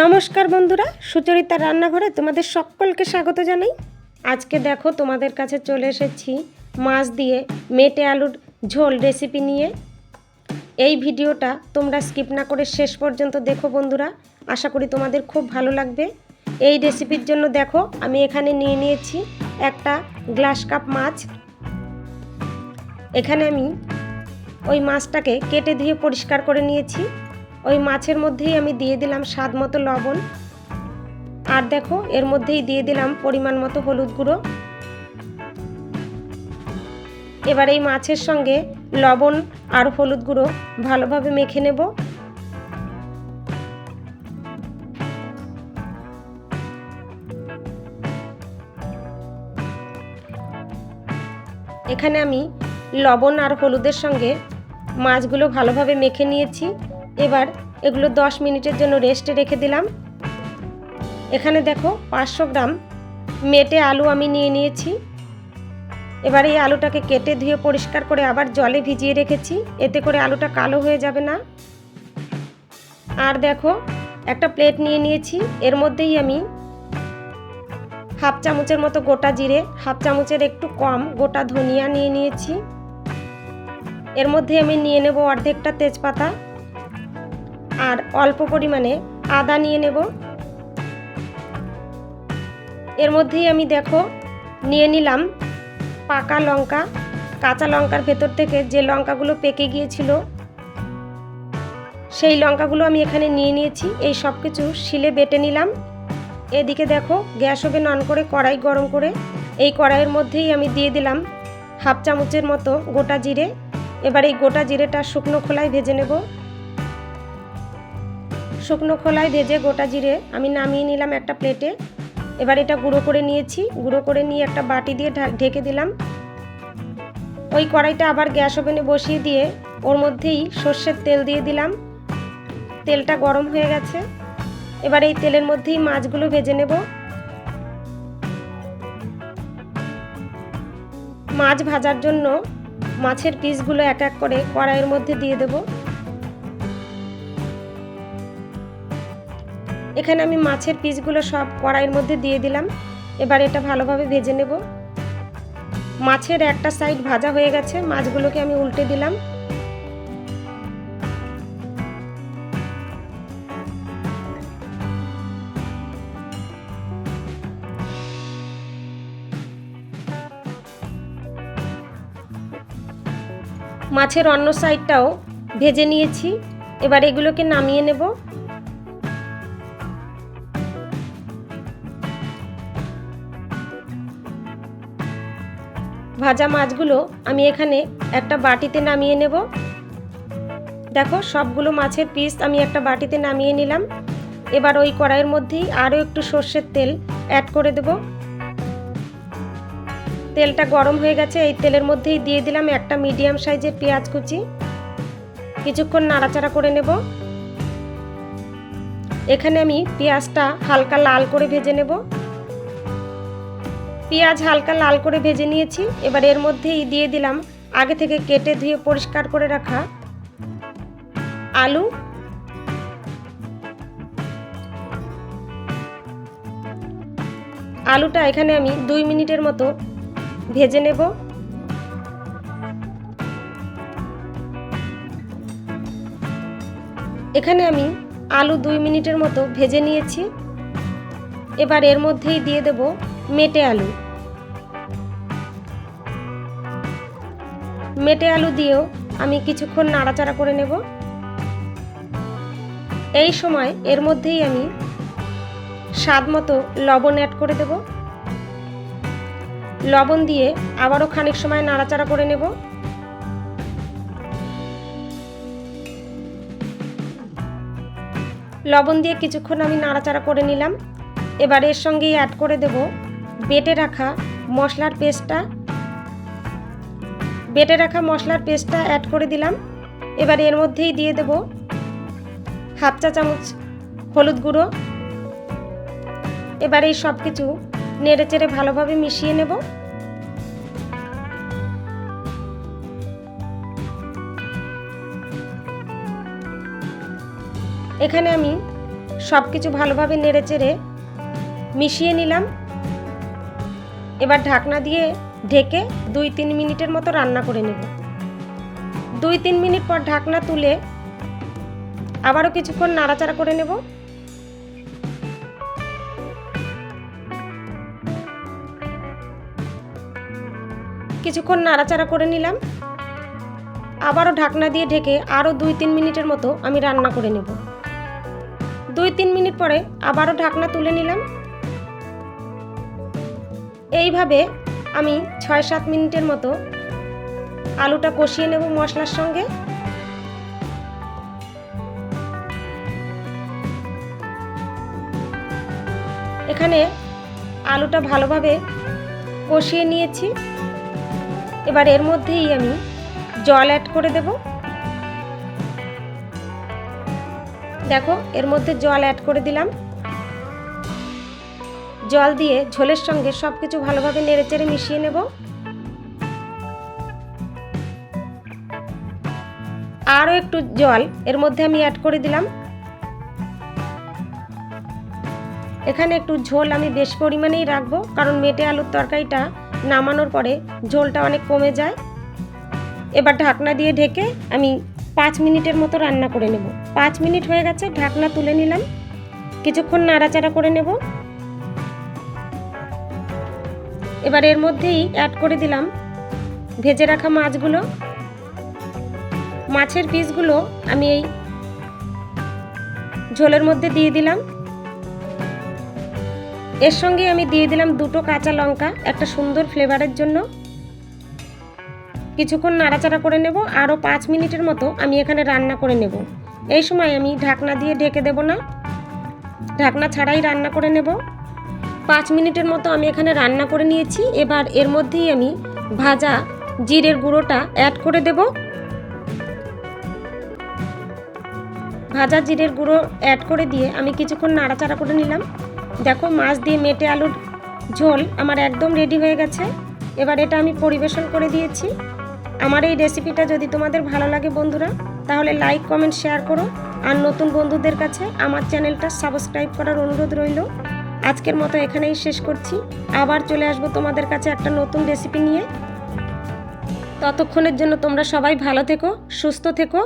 নমস্কার বন্ধুরা সুচরিতা রান্নাঘরে তোমাদের সকলকে স্বাগত জানাই। আজকে দেখো তোমাদের কাছে চলে এসেছি মাছ দিয়ে মেটে আলুর ঝোল রেসিপি নিয়ে। এই ভিডিওটা তোমরা স্কিপ না করে শেষ পর্যন্ত দেখো বন্ধুরা, আশা করি তোমাদের খুব ভালো লাগবে। এই রেসিপির জন্য দেখো, আমি এখানে নিয়ে নিয়েছি একটা গ্লাস কাপ মাছ। এখানে আমি ওই মাছটাকে কেটে ধুয়ে পরিষ্কার করে নিয়েছি। ওই মাছের মধ্যেই আমি দিয়ে দিলাম স্বাদ মতো লবণ। আর দেখো, এর মধ্যেই দিয়ে দিলাম পরিমাণ মতো হলুদ গুঁড়ো। এবার এই মাছের সঙ্গে লবণ আর হলুদ গুঁড়ো ভালোভাবে মেখে নেব। এখানে আমি লবণ আর হলুদের সঙ্গে মাছগুলো ভালোভাবে মেখে নিয়েছি। এবার এগুলো 10 মিনিটের জন্য রেস্টে রেখে দিলাম। এখানে দেখো পাঁচশো গ্রাম মেটে আলু আমি নিয়ে নিয়েছি। এবার এই আলুটাকে কেটে ধুয়ে পরিষ্কার করে আবার জলে ভিজিয়ে রেখেছি। এতে করে আলুটা কালো হয়ে যাবে না। আর দেখো একটা প্লেট নিয়ে নিয়েছি। এর মধ্যেই আমি হাফ চামচের মতো গোটা জিরে, হাফ চামচের একটু কম গোটা ধনিয়া নিয়ে নিয়েছি। এর মধ্যে আমি নিয়ে নেব অর্ধেকটা তেজপাতা। আর অল্প পরিমাণে আদা নিয়ে নেব। এর মধ্যেই আমি দেখো, নিয়ে নিলাম পাকা লঙ্কা, কাঁচা লঙ্কার ভেতর থেকে যে লঙ্কাগুলো পেকে গিয়েছিল, সেই লঙ্কাগুলো আমি এখানে নিয়ে নিয়েছি। এই সব কিছু শিলে বেটে নিলাম। এদিকে দেখো, গ্যাস ওভেন অন করে কড়াই গরম করে এই কড়াইয়ের মধ্যেই আমি দিয়ে দিলাম হাফ চামচের মতো গোটা জিরে। এবার এই গোটা জিরেটা শুকনো খোলায় ভেজে নেব। শুকনো খোলায় ভেজে গোটা জিরে আমি নামিয়ে নিলাম একটা প্লেটে। এবার এটা গুঁড়ো করে নিয়েছি। গুঁড়ো করে নিয়ে একটা বাটি দিয়ে ঢেকে দিলাম। ওই কড়াইটা আবার গ্যাস ওভেনে বসিয়ে দিয়ে ওর মধ্যেই সর্ষের তেল দিয়ে দিলাম। তেলটা গরম হয়ে গেছে। এবার এই তেলের মধ্যেই মাছগুলো ভেজে নেব। মাছ ভাজার জন্য মাছের পিসগুলো এক এক করে কড়াইয়ের মধ্যে দিয়ে দেব। এখানে আমি মাছের পিসগুলো সব কড়াইয়ের মধ্যে দিয়ে দিলাম। এবার এটা ভালোভাবে ভেজে নেব। মাছের একটা সাইড ভাজা হয়ে গেছে, মাছগুলোকে আমি উল্টে দিলাম। মাছের অন্য সাইডটাও ভেজে নিয়েছি। এবার এগুলোকে নামিয়ে নেব। ভাজা মাছগুলো আমি এখানে একটা বাটিতে নামিয়ে নেব। দেখো, সবগুলো মাছের পিস আমি একটা বাটিতে নামিয়ে নিলাম। এবার ওই কড়াইয়ের মধ্যেই আরও একটু সর্ষের তেল অ্যাড করে দেব। তেলটা গরম হয়ে গেছে, এই তেলের মধ্যেই দিয়ে দিলাম একটা মিডিয়াম সাইজের পেঁয়াজ কুচি। কিছুক্ষণ নাড়াচাড়া করে নেব। এখানে আমি পেঁয়াজটা হালকা লাল করে ভেজে নেব। পেঁয়াজ হালকা লাল করে ভেজে নিয়েছি। এবার এর মধ্যেই দিয়ে দিলাম আগে থেকে কেটে ধুয়ে পরিষ্কার করে রাখা আলু। আলুটা এখানে আমি দুই মিনিটের মতো ভেজে নেব। এখানে আমি আলু দুই মিনিটের মতো ভেজে নিয়েছি। এবার এর মধ্যেই দিয়ে দেব মেটে আলু। মেটে আলু দিয়েও আমি কিছুক্ষণ নাড়াচাড়া করে নেব। এই সময় এর মধ্যেই আমি স্বাদ মতো লবণ অ্যাড করে দেব। লবণ দিয়ে আবারও খানিক সময় নাড়াচাড়া করে নেব। লবণ দিয়ে কিছুক্ষণ আমি নাড়াচাড়া করে নিলাম। এবার এর সঙ্গেই অ্যাড করে দেব বেটে রাখা মশলার পেস্টটা বেটে রাখা মশলার পেস্টটা অ্যাড করে দিলাম। এবার এর মধ্যেই দিয়ে দেব হাফ চা চামচ হলুদ গুঁড়ো। এবার এই সব কিছু নেড়ে চেড়ে ভালোভাবে মিশিয়ে নেব। এখানে আমি সব কিছু ভালোভাবে নেড়ে চেড়ে মিশিয়ে নিলাম। এবার ঢাকনা দিয়ে ঢেকে দুই তিন মিনিটের মতো রান্না করে নেব। দুই তিন মিনিট পর ঢাকনা তুলে আবারও কিছুক্ষণ নাড়াচাড়া করে নেব। কিছুক্ষণ নাড়াচাড়া করে নিলাম। আবারও ঢাকনা দিয়ে ঢেকে আরও দুই তিন মিনিটের মতো আমি রান্না করে নেব। দুই তিন মিনিট পরে আবারও ঢাকনা তুলে নিলাম। এইভাবে আমি ছয় সাত মিনিটের মতো আলুটা কষিয়ে নেব মশলার সঙ্গে। এখানে আলুটা ভালোভাবে কষিয়ে নিয়েছি। এবার এর মধ্যেই আমি জল অ্যাড করে দেব। দেখো, এর মধ্যে জল অ্যাড করে দিলাম। জল দিয়ে ঝোলের সঙ্গে সব কিছু ভালোভাবে নেড়েচেড়ে মিশিয়ে নেব। আরও একটু জল এর মধ্যে আমি অ্যাড করে দিলাম। এখানে একটু ঝোল আমি বেশ পরিমাণেই রাখব, কারণ মেটে আলুর তরকারিটা নামানোর পরে ঝোলটা অনেক কমে যায়। এবার ঢাকনা দিয়ে ঢেকে আমি পাঁচ মিনিটের মতো রান্না করে নেব। পাঁচ মিনিট হয়ে গেছে, ঢাকনা তুলে নিলাম। কিছুক্ষণ নাড়াচাড়া করে নেব। এবার এর মধ্যেই অ্যাড করে দিলাম। ভেজে রাখা মাছগুলো। মাছের পিসগুলো আমি এই ঝোলের মধ্যে দিয়ে দিলাম। এর সঙ্গে আমি দিয়ে দিলাম দুটো কাঁচা লঙ্কা, একটা সুন্দর ফ্লেভারের জন্য। কিছুক্ষণ নাড়াচাড়া করে নেব, আরও পাঁচ মিনিটের মতো আমি এখানে রান্না করে নেব। এই সময় আমি ঢাকনা দিয়ে ঢেকে দেব না। ঢাকনা ছাড়াই রান্না করে নেব। পাঁচ মিনিটের মতো আমি এখানে রান্না করে নিয়েছি। এবার এর মধ্যেই আমি ভাজা জিরের গুঁড়োটা অ্যাড করে দেব। ভাজা জিরের গুঁড়ো অ্যাড করে দিয়ে আমি কিছুক্ষণ নাড়াচাড়া করে নিলাম। দেখো মাছ দিয়ে মেটে আলুর ঝোল আমার একদম রেডি হয়ে গেছে। এবার এটা আমি পরিবেশন করে দিয়েছি। আমার এই রেসিপিটা যদি তোমাদের ভালো লাগে বন্ধুরা, তাহলে লাইক কমেন্ট শেয়ার করো। আর নতুন বন্ধুদের কাছে আমার চ্যানেলটা সাবস্ক্রাইব করার অনুরোধ রইল। আজকের মতো এখানেই শেষ করছি। আবার চলে আসব তোমাদের কাছে একটা নতুন রেসিপি নিয়ে। ততক্ষণের জন্য তোমরা সবাই ভালো থেকো, সুস্থ থেকো।